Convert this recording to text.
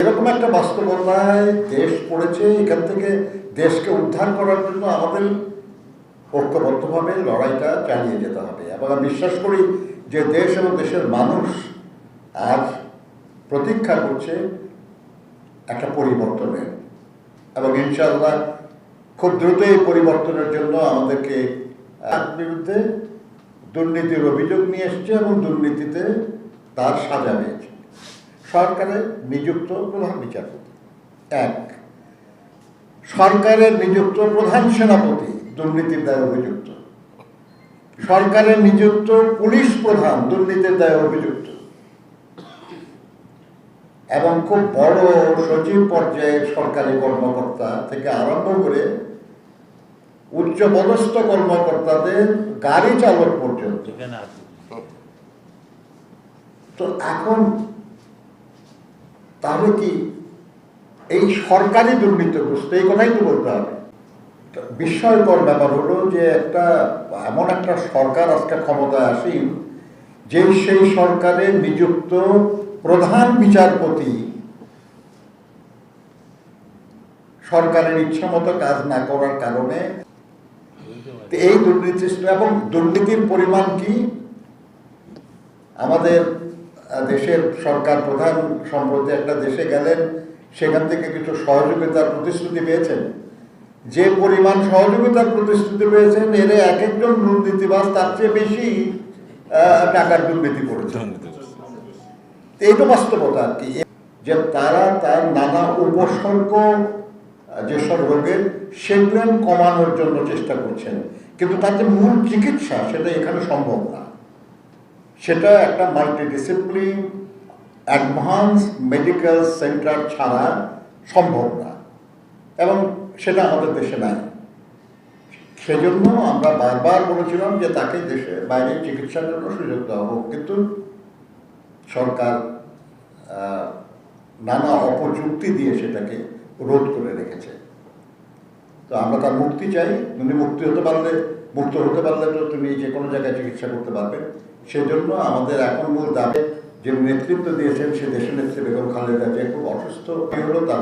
এরকম একটা বাস্তবতায় দেশ পড়েছে এখান থেকে দেশকে উদ্ধার করার জন্য আমাদের ঐক্যবদ্ধভাবে লড়াইটা চালিয়ে যেতে হবে। এবং আমি বিশ্বাস করি যে দেশ এবং দেশের মানুষ আজ প্রতীক্ষা করছে একটা পরিবর্তনের। এবং ইনশাআল্লাহ খুব দ্রুত এই পরিবর্তনের জন্য আমাদেরকে বিরুদ্ধে দুর্নীতির অভিযোগ নিয়ে এসছে এবং দুর্নীতিতে তার সাজা পেয়েছে। সরকারের নিযুক্ত প্রধান বিচারপতি। এক সরকারের নিযুক্ত প্রধান সেনাপতি দুর্নীতির দায়ে অভিযুক্ত। সরকারের নিযুক্ত পুলিশ প্রধান দুর্নীতির দায়ে অভিযুক্ত। এবং খুব বড় সচিব পর্যায়ের সরকারি কর্মকর্তা থেকে আরম্ভ করে উচ্চ পদস্থ কর্মকর্তাদের গাড়ি চালক পর্যন্ত। তো এখন তাহলে কি এই সরকারি দুর্নীতিগ্রস্ত এই কথাই তো বলতে হবে। বিস্ময়কর ব্যাপার হলো যে একটা, এমন একটা সরকার আজকে ক্ষমতায় আসীন, যে সেই সরকারের নিযুক্ত প্রধান বিচারপতি সরকারের ইচ্ছা মতো কাজ না করার কারণে এই দুর্নীতি এবং দুর্নীতির পরিমাণ কি? আমাদের দেশের সরকার প্রধান সম্প্রতি একটা দেশে গেলেন, সেখান থেকে কিছু সহযোগিতার প্রতিশ্রুতি পেয়েছেন। যে পরিমাণ সহযোগিতার প্রতিশ্রুতি পেয়েছেন, এর এক একজন দুর্নীতিবাস তার চেয়ে বেশি টাকার দুর্নীতি করেছে। তো এই তো বাস্তবতা আর কি। যে তারা তার নানা উপসর্গ যেসব রোগের সেগুলো কমানোর জন্য চেষ্টা করছেন। কিন্তু তার যে মূল চিকিৎসা, সেটা এখানে সম্ভব না। সেটা একটা মাল্টিডিসিপ্লিন অ্যাডভান্স মেডিকেল সেন্টার ছাড়া সম্ভব না। এবং সেটা আমাদের দেশে নাই। সেজন্য আমরা বারবার বলেছিলাম যে তাকে দেশে বাইরে চিকিৎসার জন্য সুযোগ দেওয়া হোক। কিন্তু সরকার নানা অপযুক্তি দিয়ে সেটাকে রোধ করে রেখেছে। তো আমরা তার মুক্তি চাই। উনি মুক্তি হতে পারলে মুক্ত হতে পারলে তো তুমি যে কোনো জায়গায় চিকিৎসা করতে পারবেন সেজন্য আমাদের এখন মূল দাবি, যে নেতৃত্ব দিয়েছেন সে দেশের নেত্রী বেগম খালেদা যে খুব অসুস্থ হলো তার